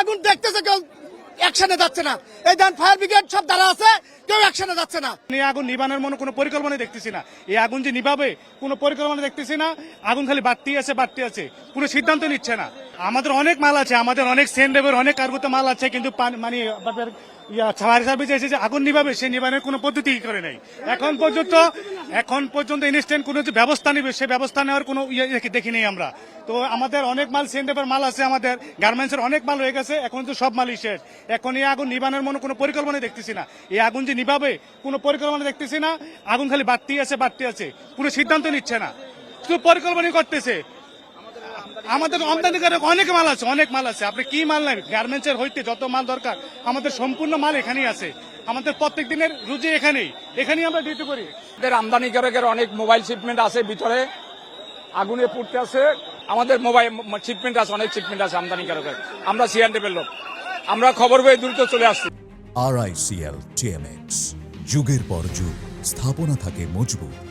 আগুন দেখতেছে কেউ অ্যাকশনে যাচ্ছে না। এই দেন ফায়ার ব্রিগেড সব দ্বারা আছে, কেউ অ্যাকশনে যাচ্ছে না। এই আগুন নিবানোর মনে কোনো পরিকল্পনা দেখতেছি না। এই আগুন যে নিভাবে কোনো পরিকল্পনা দেখতেছি না। আগুন খালি বাড়তি আছে বাড়তি আছে। কোনো সিদ্ধান্ত নিচ্ছে না। আমাদের অনেক মাল আছে, আমাদের অনেক সেন্ডেবের অনেক কার্গোতে মাল আছে, কিন্তু মানে ফায়ার সার্ভিস এসে আগুন নিভাবে, সে নিবানের কোনো পদ্ধতি করে নাই। এখন পর্যন্ত এখন পর্যন্ত ইনস্ট্যান্ট কোনো যে ব্যবস্থা নেবে, সে ব্যবস্থা নেওয়ার কোনো ইয়ে দেখি- নেই আমরা। তো আমাদের অনেক মাল সেন্ডেবের মাল আছে, আমাদের গার্মেন্টসের অনেক মাল হয়ে গেছে, এখন তো সব মালই শেষ এখন এই আগুন নিবানোর মনে কোনো পরিকল্পনা দেখতেছি না। এই আগুন যে নিভাবে, কোনো পরিকল্পনা দেখতেছি না। আগুন খালি বাড়তি আছে বাড়তি আছে। কোনো সিদ্ধান্ত নিচ্ছে না। শুধু পরিকল্পনা করতেছে। আমাদের আমদানিকারক অনেক মাল আছে অনেক মাল আছে। আপনি কি মাল নেন? গার্মেন্টসের হইতে যত মাল দরকার আমাদের সম্পূর্ণ মাল এখানেই আছে। আমাদের প্রত্যেক দিনের রুজি এখানেই। এখানেই আমরা ডিউটি করি। আমাদের আমদানিকারকের অনেক মোবাইল শিপমেন্ট আছে ভিতরে। আগুনে পুড়তে আছে। আমাদের মোবাইল শিপমেন্ট আছে অনেক শিপমেন্ট আছে আমদানিকারকের আমরা সিএনডিপের লোক। আমরা খবর পেয়ে দ্রুত চলে আসছি। আর আইসিএল টিএমএক্স যুগের পর যুগ স্থাপনা থাকে মজবুত।